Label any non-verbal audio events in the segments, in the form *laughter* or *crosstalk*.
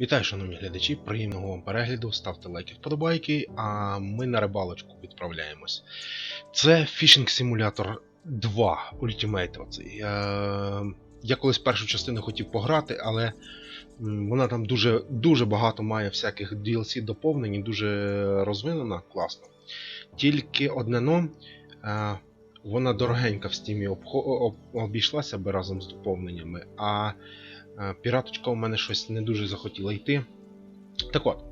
Вітаю, шановні глядачі, приємного вам перегляду, ставте лайки, вподобайки, а ми на рибалочку відправляємось. Це Fishing Simulator 2 Ultimate. Оцей. Е, я колись першу частину хотів пограти, але вона там дуже, дуже багато має всяких DLC доповнень, і дуже розвинена, класно. Тільки одне но, е, вона дорогенька в стімі обійшлася би разом з доповненнями. а Піраточка у мене щось не дуже захотіла йти. Так от,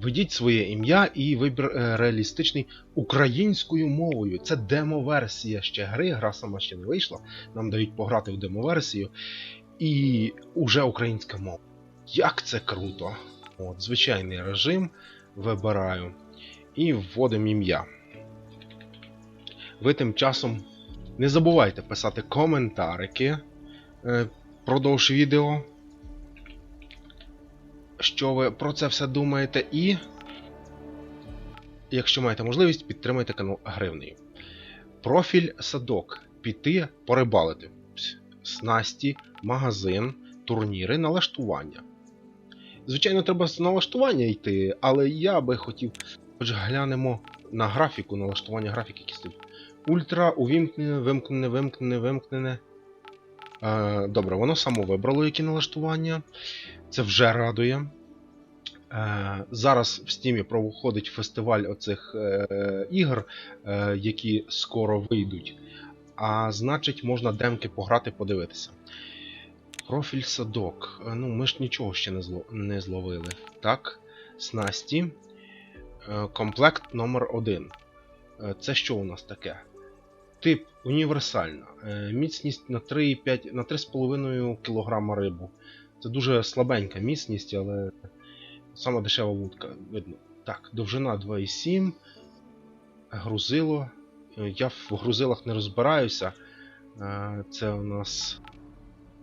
введіть своє ім'я і вибір е, реалістичний українською мовою. Це демо-версія ще гри, гра сама ще не вийшла. Нам дають пограти в демо-версію. І уже українська мова. Як це круто! От, Звичайний режим вибираю і вводимо ім'я. Ви тим часом не забувайте писати коментарики е, продовж відео. Що ви про це все думаєте, і, якщо маєте можливість, підтримайте канал гривнею. Профіль садок. Піти порибалити. Снасті, магазин, турніри, налаштування. Звичайно, треба з налаштування йти, але я би хотів. Хоч глянемо на графіку, налаштування графіки, стоять. Ультра, увімкнене, вимкнене, вимкнене, вимкнене. Е, добре, воно само вибрало які налаштування. Це вже радує. Е, зараз в Стімі проходить фестиваль оцих е, ігор, е, які скоро вийдуть. А значить, можна демки пограти, подивитися. Профіль садок. Ну, ми ж нічого ще не, зло, не зловили. Так. Снасті. Комплект номер 1 Е, Це що у нас таке? Тип універсальна. Міцність на 3,5 на 3,5 кг рибу. Це дуже слабенька міцність, але сама дешева вудка, видно. Так, довжина 2,7. Грузило. Я в грузилах не розбираюся. Е, Це у нас.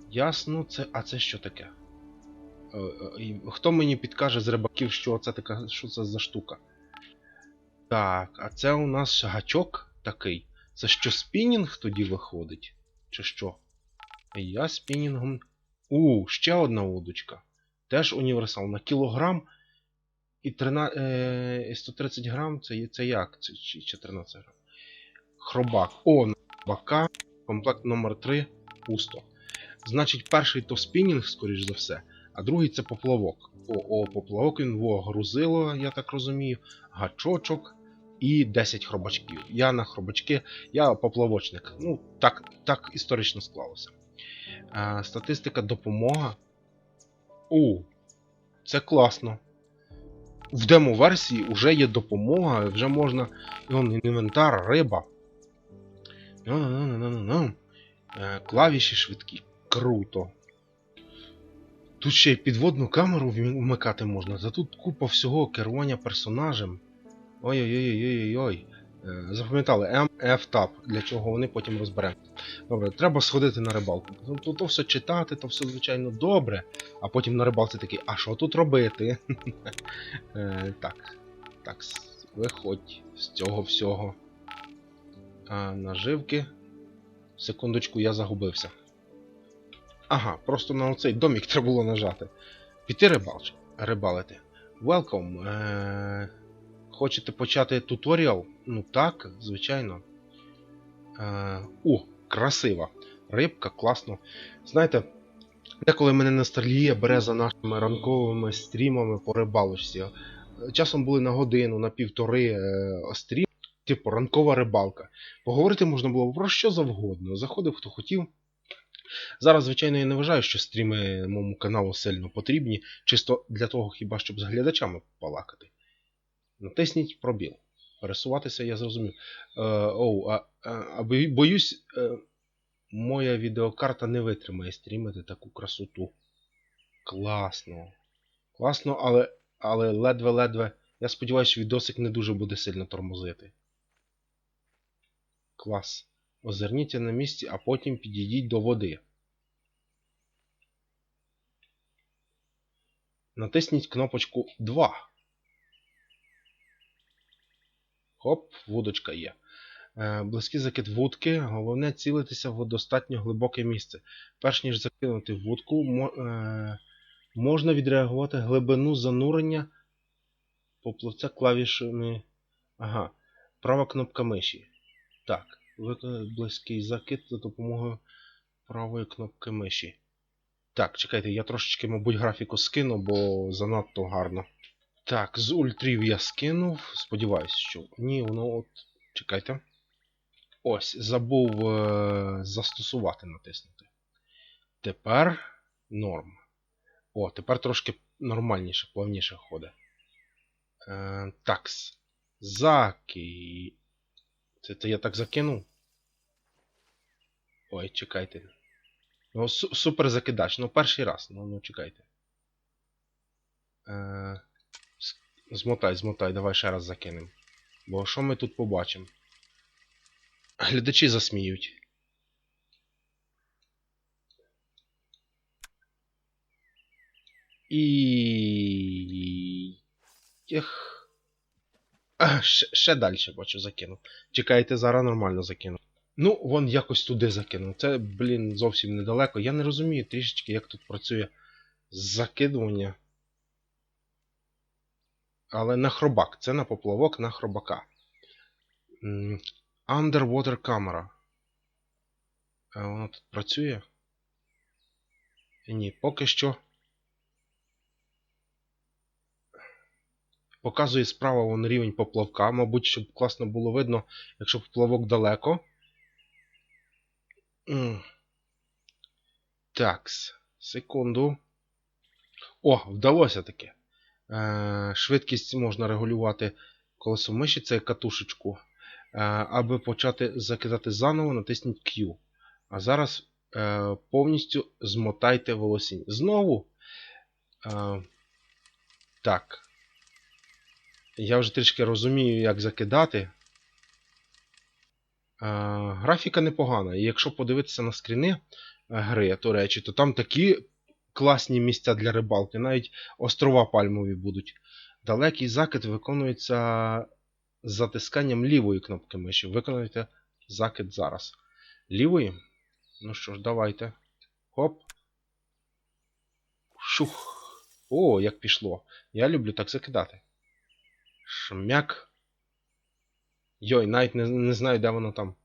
Ясно, це. А це що таке? Е, е, Хто мені підкаже з рибаків, що це така, що це за штука? Так, а це у нас гачок такий. Це що спінінг тоді виходить? Чи що? Я спінінгом. У, ще одна удочка. Теж універсал на кілограм і 13, е, 130 грам це, це як? Це 14 грам. Хробак. О, на хробака. Комплект номер 3 пусто. Значить, перший то спінінг, скоріш за все, а другий це поплавок. О, о, поплавок він во грузило, я так розумію, гачочок і 10 хробачків. Я на хробачки, я поплавочник. Ну, так, так історично склалося. Е, статистика допомога. У, це класно. В демо-версії вже є допомога, вже можна. Вон, інвентар, риба. Е, Клавіші швидкі. Круто. Тут ще й підводну камеру вмикати можна, та тут купа всього керування персонажем. Ой-ой-ой-ой-ой-ой. Е, Запам'ятали М, F, Tab, для чого вони потім розберемо. Добре, треба сходити на рибалку. Ну, То, то все читати, то все звичайно добре. А потім на рибалці такий, а що тут робити? *laughs* Е, Так. Так, виходь з цього всього. Наживки. Секундочку, я загубився. Ага, просто на оцей домік треба було нажати. Піти рибалч... рибалити. Welcome. Е... Хочете почати туторіал? Ну так, звичайно. Е... О, красива. Рибка, класно. Знаєте, деколи мене ностальгія бере за нашими ранковими стрімами по рибалочці. Часом були на годину, на півтори е, стрім, типу ранкова рибалка. Поговорити можна було про що завгодно. Заходив хто хотів. Зараз, звичайно, я не вважаю, що стріми моєму каналу сильно потрібні, чисто для того, хіба щоб з глядачами балакати. Натисніть пробіл. Пересуватися я зрозумів. Е, оу, а, а, боюсь, е, моя відеокарта не витримає стрімити таку красоту. Класно. Класно, але, але ледве-ледве. Я сподіваюся, що відосик не дуже буде сильно тормозити. Клас. Озирніться на місці, а потім підійдіть до води. Натисніть кнопочку 2. Хоп, вудочка є. Е, близький закид вудки. Головне цілитися в достатньо глибоке місце. Перш ніж закинути вудку, е, Можна відреагувати глибину занурення попливця клавішами. Ага. Права кнопка миші. Так. Близький закид за допомогою правої кнопки миші. Так, чекайте, я трошечки, мабуть, графіку скину, бо занадто гарно. Так, з ультрів я скинув. Сподіваюсь, що. Ні, воно от. Чекайте. Ось, забув е- застосувати натиснути. Тепер норм. О, тепер трошки нормальніше, плавніше ходить. Е, такс. Заки. Це, це я так закинув? Ой, чекайте. Ну, су- супер закидач. Ну, перший раз. Ну, ну чекайте. Е, змотай, змотай, давай ще раз закинемо. Бо що ми тут побачимо? Глядачі засміють. І. Ех. А, ще, далі бачу закинув. Чекайте, зараз нормально закину. Ну, вон якось туди закинув. Це, блін, зовсім недалеко. Я не розумію трішечки, як тут працює закидування. Але на хробак. Це на поплавок на хробака. Underwater camera. А воно тут працює? Ні, поки що. Показує справа вон рівень поплавка. Мабуть, щоб класно було видно, якщо поплавок далеко. Такс. Секунду. О, вдалося таке. Е, швидкість можна регулювати колесом миші, це катушечку. Е, аби почати закидати заново, натисніть Q. А зараз е, повністю змотайте волосінь. Знову. Так. Я вже трішки розумію, як закидати. Графіка непогана. І якщо подивитися на скріни гри, то речі, то там такі класні місця для рибалки, навіть острова пальмові будуть. Далекий закид виконується затисканням лівої кнопки миші. Виконуйте закид зараз. Лівої? Ну що ж, давайте. Хоп. Шух. О, як пішло. Я люблю так закидати. Шмяк. Йой, навіть не, не знаю, де воно там.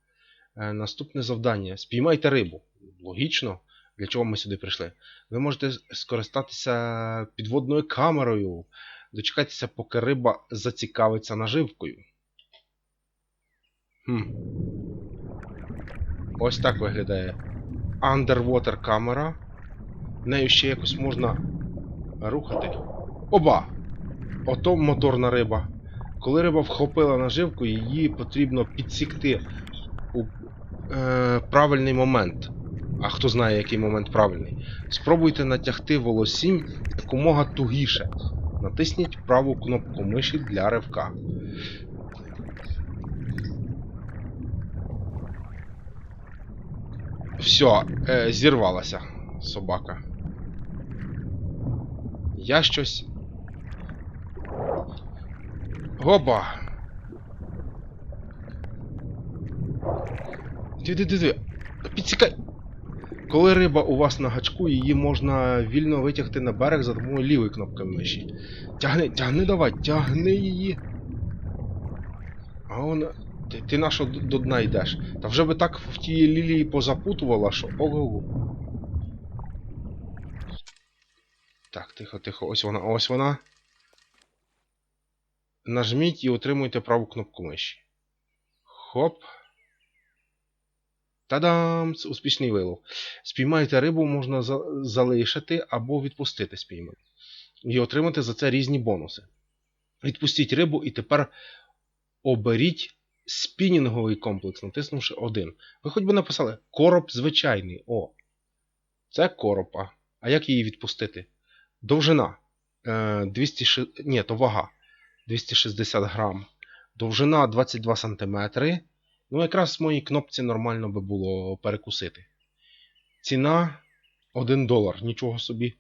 Е, наступне завдання. Спіймайте рибу. Логічно. Для чого ми сюди прийшли? Ви можете скористатися підводною камерою. Дочекайтеся, поки риба зацікавиться наживкою. Хм. Ось так виглядає Underwater камера. Нею ще якось можна рухати. Оба! Ото моторна риба. Коли риба вхопила наживку, її потрібно підсікти у е, правильний момент. А хто знає, який момент правильний. Спробуйте натягти волосінь якомога тугіше. Натисніть праву кнопку миші для ривка. Все, е, зірвалася собака. Я щось. Опа! Диви-диви. Підсікай! Коли риба у вас на гачку, її можна вільно витягти на берег за допомогою лівої кнопки миші. Тягни, тягни давай, тягни її. А вона. Ти, ти на що до дна йдеш? Та вже би так в тій лілії позапутувала, що. Ого. Так, тихо, тихо, ось вона, ось вона. Нажміть і отримуйте праву кнопку миші. Хоп. Та-дам! Успішний вилов. Спіймаєте рибу, можна за- залишити або відпустити спійману. І отримати за це різні бонуси. Відпустіть рибу і тепер оберіть спінінговий комплекс, натиснувши один. Ви хоч би написали короб звичайний. О. Це коропа. А як її відпустити? Довжина. Е, 200, ні, то вага. 260 грам. Довжина 22 см. Ну, якраз в моїй кнопці нормально би було перекусити. Ціна 1 долар. Нічого собі.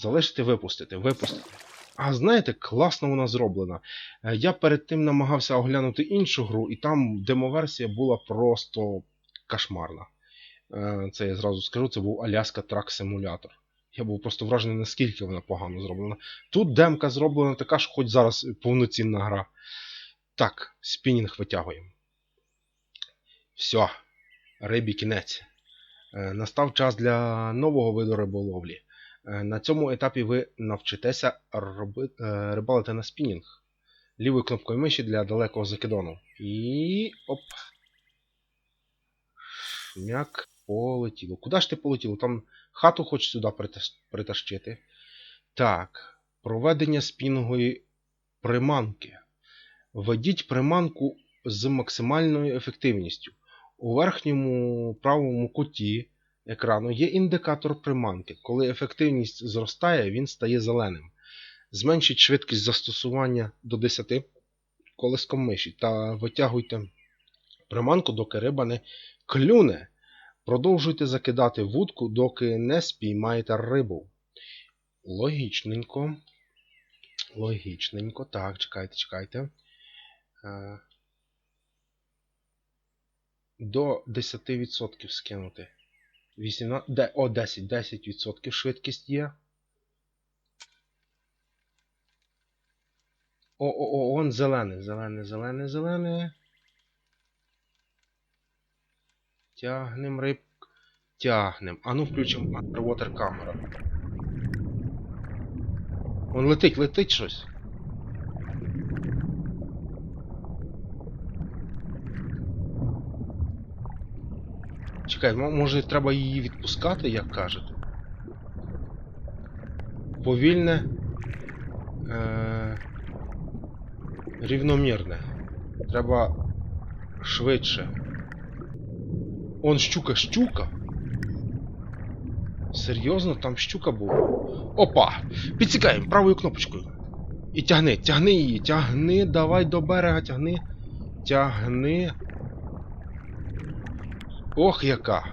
Залишити, випустити, випустити. А знаєте, класно вона зроблена. Е, Я перед тим намагався оглянути іншу гру, і там демоверсія була просто кошмарна. Е, Це я зразу скажу, це був Аляска Трак Симулятор. Я був просто вражений, наскільки вона погано зроблена. Тут демка зроблена така, що хоч зараз повноцінна гра. Так, спінінг витягуємо. Все, рибі кінець. Е, Настав час для нового виду риболовлі. Е, На цьому етапі ви навчитеся е, рибалити на спінінг. Лівою кнопкою миші для далекого закидону. І. оп. Шмяк полетіло. Куди ж ти полетіло? Там хату хоч сюди притащити. Так. Проведення спінгової приманки. Введіть приманку з максимальною ефективністю. У верхньому правому куті екрану є індикатор приманки. Коли ефективність зростає, він стає зеленим. Зменшіть швидкість застосування до 10 колеском миші та витягуйте приманку, доки риба не клюне. Продовжуйте закидати вудку, доки не спіймаєте рибу. Логічненько. Логічненько. Так, чекайте, чекайте. До 10% скинути. 18, де, о, 10, 10% швидкість є. О, о, о, он зелений, зелений, зелений, зелений. Тягнем риб. Тягнем. А ну включимо underwater камера. Он летить, летить щось. Чекай, може треба її відпускати, як кажете? Повільне. Е- рівномірне. Треба швидше. Он щука, щука. Серйозно, там щука була. Опа! Підсікаємо правою кнопочкою. І тягни, тягни її, тягни, давай до берега, тягни. Тягни. Ох, яка.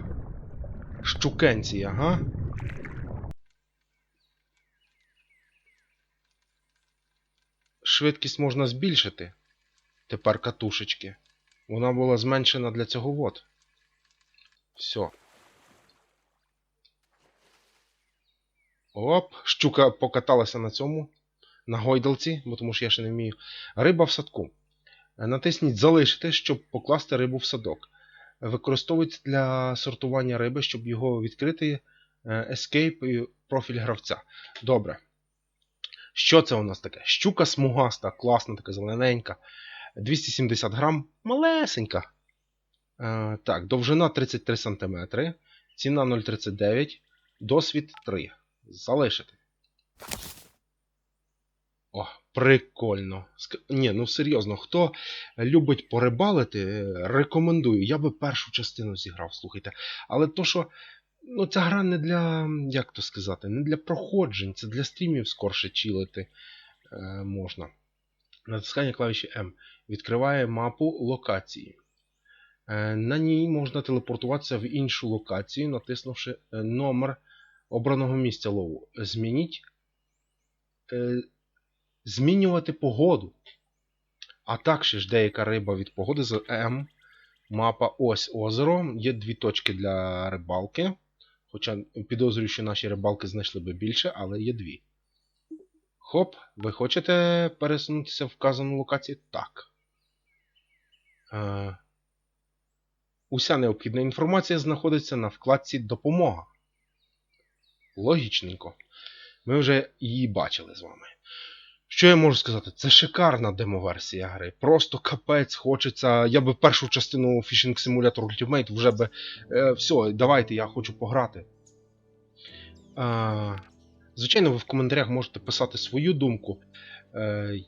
Щукенція, га? Швидкість можна збільшити. Тепер катушечки. Вона була зменшена для цього вот. Все. Оп, щука покаталася на цьому, на гойдалці, бо тому що я ще не вмію. Риба в садку. Е, Натисніть Залишити, щоб покласти рибу в садок. Використовується для сортування риби, щоб його відкрити е, Escape і профіль гравця. Добре. Що це у нас таке? Щука смугаста, класна, така зелененька. 270 грам, малесенька. Е, так, довжина 33 см, ціна 0,39, досвід 3. Залишити. О, прикольно. Ні, ну серйозно, хто любить порибалити, е, рекомендую. Я би першу частину зіграв, слухайте. Але то, що ну, ця гра не для, як то сказати, не для проходжень, це для стрімів скорше чилити е, можна. Натискання клавіші M відкриває мапу локації. Е, На ній можна телепортуватися в іншу локацію, натиснувши е, номер обраного місця лову. Змініть. Е, Змінювати погоду. А також ж деяка риба від погоди з М. Мапа ось озеро. Є дві точки для рибалки. Хоча підозрюю, що наші рибалки знайшли би більше, але є дві. Хоп, ви хочете пересунутися в вказану локацію? Так. Е, Уся необхідна інформація знаходиться на вкладці Допомога. Логічненько. Ми вже її бачили з вами. Що я можу сказати? Це шикарна демоверсія гри. Просто капець хочеться. Я би першу частину Fishing Simulator Ultimate вже би. Е, все, давайте, я хочу пограти. Е, звичайно, ви в коментарях можете писати свою думку. Е,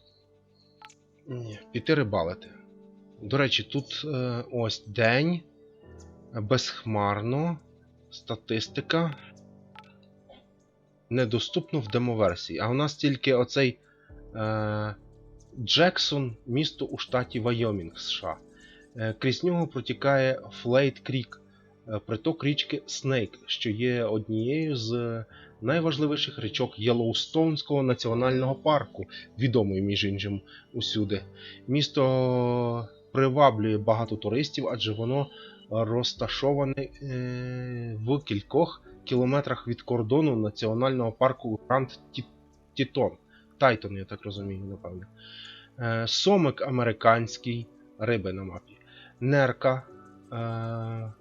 піти рибалити. До речі, тут е, ось день. Безхмарно. Статистика. Недоступно в демоверсії. А у нас тільки оцей Джексон, місто у штаті Вайомінг, США. Е, крізь нього протікає Флейт Крік, е, приток річки Снейк, що є однією з найважливіших річок Єлоустонського національного парку, відомої між іншим усюди. Місто приваблює багато туристів, адже воно розташоване е, в кількох кілометрах від кордону національного парку Гранд Тітон. Тайтон, я так розумію, напевно. Е, Сомик американський, риби на мапі. Нерка, е,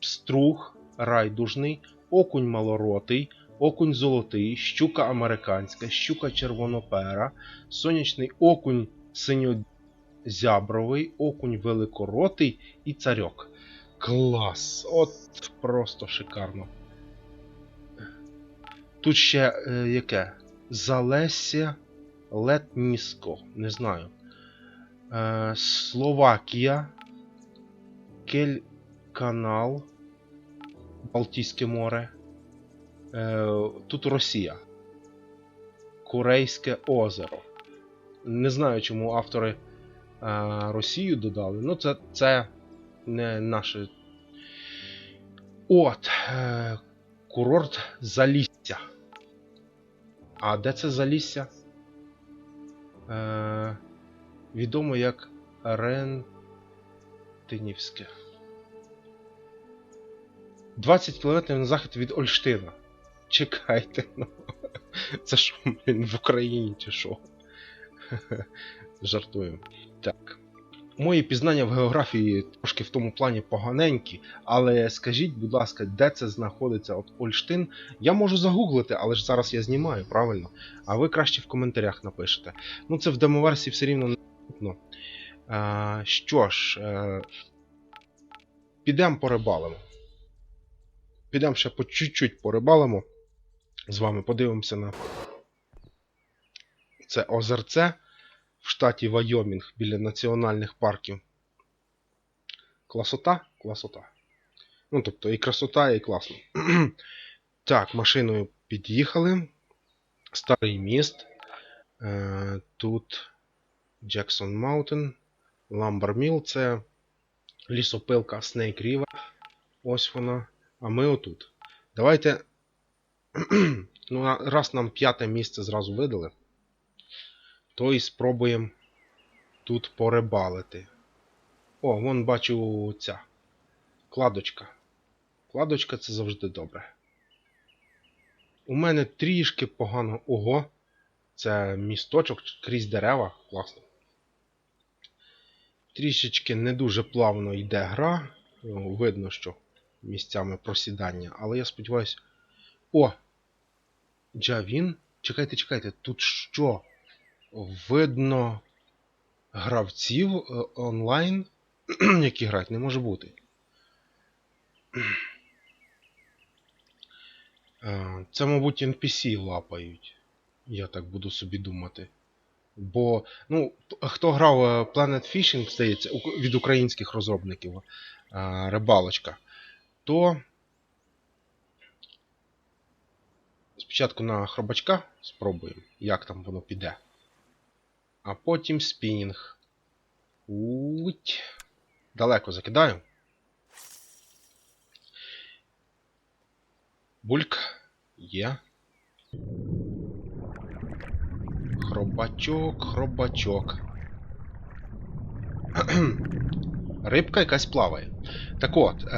струг райдужний, окунь малоротий, окунь золотий, щука американська, щука червонопера, сонячний окунь синьозябровий, окунь великоротий і царьок. Клас! От просто шикарно. Тут ще е, яке? Залесся Летніско, не знаю. Е, Словакія, Кель-Канал, Балтійське море. Е, тут Росія. Курейське озеро. Не знаю, чому автори е, Росію додали. Ну, це, це не наше. От. Е, курорт Залісся. А де це Залісся? Е, відомо як Рентинівське. 20 км на захід від Ольштина. Чекайте, ну. Це що, блін, в Україні чи що? *laughs* Жартую. Мої пізнання в географії трошки в тому плані поганенькі, але скажіть, будь ласка, де це знаходиться от Ольштин? Я можу загуглити, але ж зараз я знімаю, правильно? А ви краще в коментарях напишете. Ну, це в демоверсії все рівно не. А, що ж, е, підемо порибалимо. Підемо ще по чуть-чуть порибалимо. З вами подивимося на це озерце в штаті Вайомінг біля національних парків. Класота? Класота. Ну, тобто і красота, і класно. *clears throat* так, машиною під'їхали. Старий міст. Е, тут Mountain. Lumber Mill це лісопилка Snake River. Ось вона. А ми отут. Давайте. *clears throat* ну, раз нам п'яте місце зразу видали, то і спробуємо тут порибалити. О, вон бачу ця. Кладочка. Кладочка це завжди добре. У мене трішки погано. Ого. Це місточок крізь дерева. Класно. Трішечки не дуже плавно йде гра. Видно, що місцями просідання. Але я сподіваюся. О! Джавін. Чекайте, чекайте, тут що? Видно гравців е, онлайн, *clears throat* які грають, не може бути. Е, Це, мабуть, NPC лапають. Я так буду собі думати. Бо, ну, хто грав е, Planet Fishing, здається, від українських розробників рибалочка, то спочатку на хробачка спробуємо, як там воно піде. А потім спінінг. Уть. Далеко закидаю. Бульк. Є. Хробачок, хробачок. *clears throat* Рибка якась плаває. Так от, е,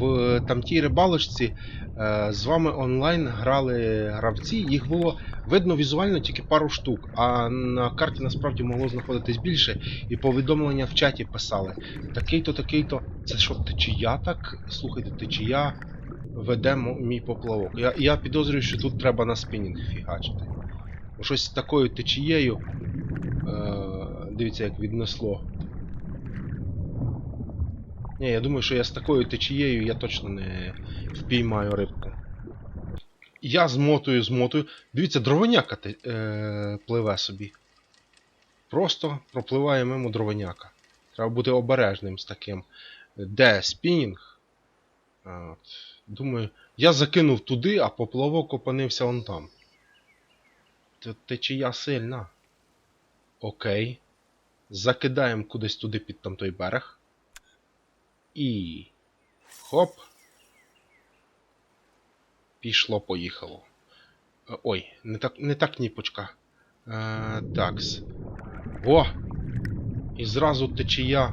в тамтій рибалочці е, з вами онлайн грали гравці, їх було видно візуально тільки пару штук, а на карті насправді могло знаходитись більше, і повідомлення в чаті писали: такий-то, такий-то, це що, течія так? Слухайте, течія веде мій поплавок. Я, я підозрюю, що тут треба на спінінг фігачити. Щось такою течією. Е, дивіться, як віднесло. Ні, я думаю, що я з такою течією я точно не впіймаю рибку. Я змотую, змотую. Дивіться, дровоняка е, пливе собі. Просто пропливає мимо дровоняка. Треба бути обережним з таким. Де спінінг? От. Думаю, я закинув туди, а поплавок опинився он там. Течія сильна. Окей. Закидаємо кудись туди під там той берег. І. Хоп. Пішло, поїхало. Е, Ой, не так, не так ніпочка. Е, такс. О! І зразу течія.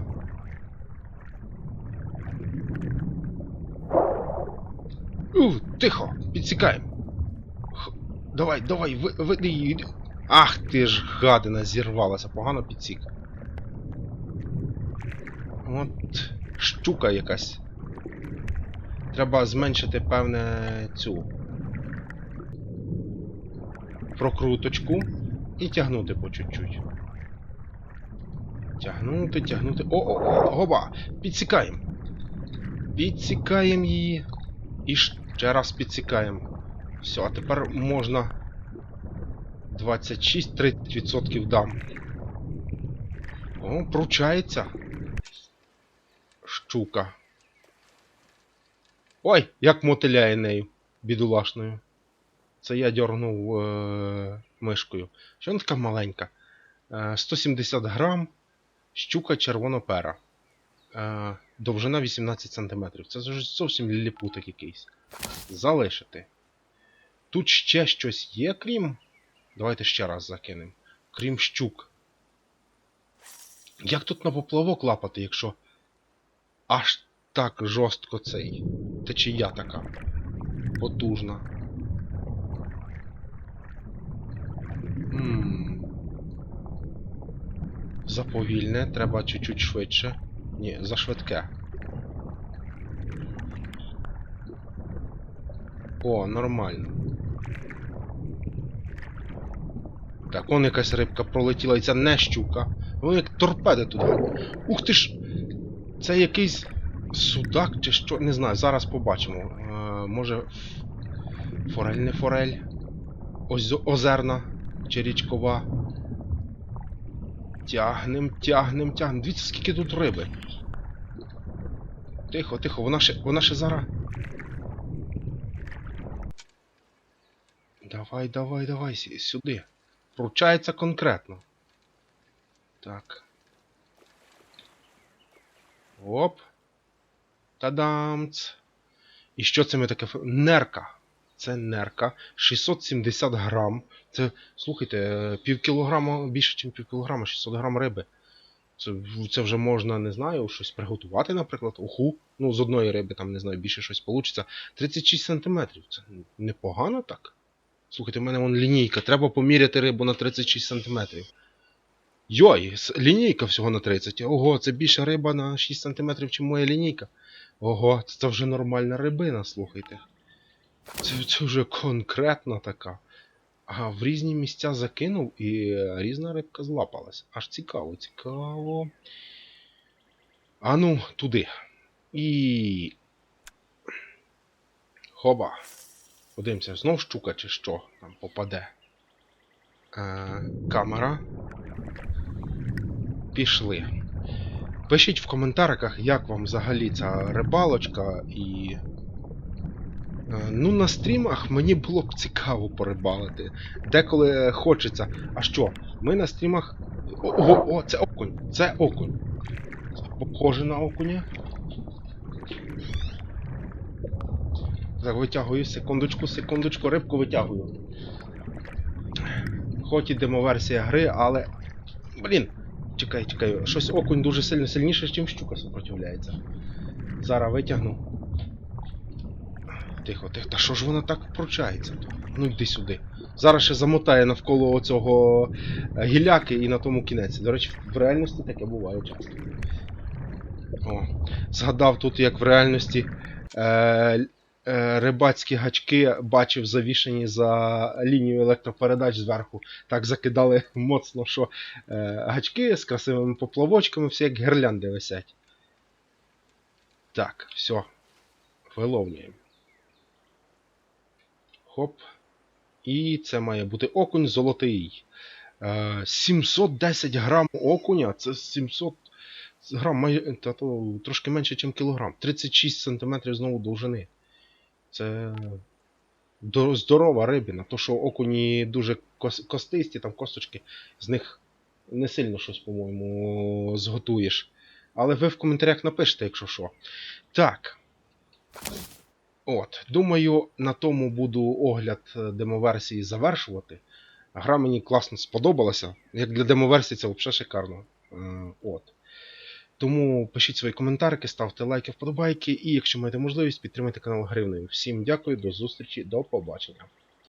У, тихо, підсікаємо. Давай, давай, веди її. Ах ти ж гадина зірвалася, погано підсік. От щука якась. Треба зменшити, певне, цю прокруточку і тягнути по чуть-чуть. Тягнути, тягнути. О-о-о, гоба! Підсікаємо. Підсікаємо її. І ще раз підсікаємо. Все, а тепер можна 26-30% дам. О, пручається. Щука. Ой, як мотиляє нею, бідолашною. Це я дьорнув е- мишкою. Що вона така маленька? Е 170 грам, щука червонопера. Е, довжина 18 см. Це зовсім ліліпутик якийсь. Залишити. Тут ще щось є, крім. Давайте ще раз закинемо. Крім щук. Як тут на поплавок лапати, якщо аж так жорстко цей. Течія така. Потужна. М. Заповільне, треба чуть-чуть швидше. Ні, за швидке. О, нормально. Так, вон якась рибка пролетіла, і це не щука. Воно як торпеди туди. Ух ти ж! Це якийсь судак чи що? Не знаю, зараз побачимо. Е, може. Форель, не форель. Ось озерна чи річкова. Тягнем, тягнем, тягнем. Дивіться, скільки тут риби. Тихо, тихо, вона ще, вона ще зараз. Давай, давай, давай, сюди. Вручається конкретно. Так. Оп. Тадамц. І що це ми таке? Нерка. Це нерка. 670 грам. Це, слухайте, е, пів кілограма, більше, ніж пів кілограма, 600 грам риби. Це, це вже можна, не знаю, щось приготувати, наприклад, уху. Ну, з одної риби, там, не знаю, більше щось вийде. 36 сантиметрів. Це непогано так. Слухайте, в мене вон лінійка. Треба поміряти рибу на 36 сантиметрів. Йой, лінійка всього на 30. Ого, це більше риба на 6 см, ніж моя лінійка. Ого, це вже нормальна рибина, слухайте. Це, це вже конкретна така. Ага, в різні місця закинув і е, різна рибка злапалась. Аж цікаво, цікаво. А ну, туди. І. Хоба. Подивимося, знов щука чи що там попаде. Е, камера. Пішли. Пишіть в коментарях, як вам взагалі ця рибалочка і. Е, Ну, на стрімах мені було б цікаво порибалити. Деколи хочеться. А що? Ми на стрімах. О, о, о це окунь! Це окунь. Похоже на окуня. Так, витягую, секундочку, секундочку, рибку витягую. Хоч і демоверсія гри, але. Блін, чекай, чекай, щось окунь дуже сильно сильніше, ніж щука сопротивляється. Зараз витягну. Тихо, тихо, та що ж вона так пручається? Ну йди сюди. Зараз ще замотає навколо оцього е, гіляки і на тому кінець. До речі, в реальності таке буває часто. О, згадав тут, як в реальності е, рибацькі гачки бачив завішені за лінією електропередач зверху. Так закидали *laughs* моцно, що е, гачки з красивими поплавочками, всі як гірлянди висять. Так, все. Виловлюємо. Хоп. І це має бути окунь золотий. Е, 710 грам окуня. Це 700 грам, май... та то трошки менше, ніж кілограм. 36 см знову довжини. Це здорова рибина. То, що окуні дуже костисті, там косточки, з них не сильно щось, по-моєму, зготуєш. Але ви в коментарях напишете, якщо що. Так. От, думаю, на тому буду огляд е, демоверсії завершувати. Гра мені класно сподобалася. Як для демоверсії це взагалі шикарно. Е, От. Тому пишіть свої коментарики, ставте лайки, вподобайки, і якщо маєте можливість, підтримайте канал гривнею. Всім дякую, до зустрічі, до побачення.